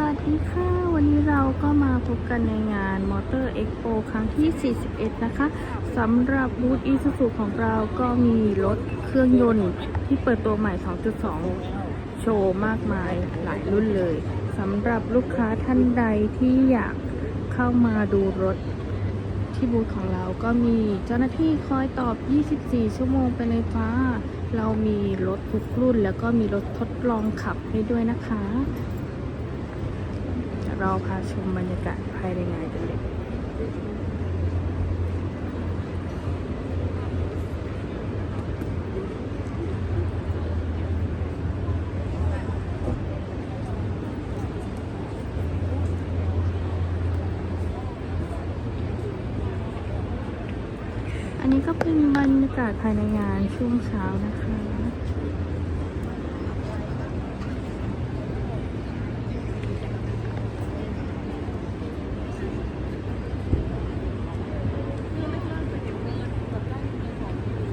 สวัสดีค่ะ วันนี้เราก็มาพบกันในงาน Motor Expo ครั้งที่ 41 นะคะสำหรับบูธ Isuzu ของเราก็มีรถเครื่องยนต์ที่เปิดตัวใหม่ 2.2 โชว์มากมายหลายรุ่นเลยสำหรับลูกค้าท่านใดที่อยากเข้ามาดูรถที่บูธของเราก็มีเจ้าหน้าที่คอยตอบ 24 ชั่วโมงเป็นไฟฟ้าเรามีรถทุกรุ่น แล้วก็มีรถทดลองขับให้ด้วยนะคะ เราพาชมบรรยากาศภายในงานกันเลยอันนี้ก็เป็นบรรยากาศภายในงานช่วงเช้านะคะ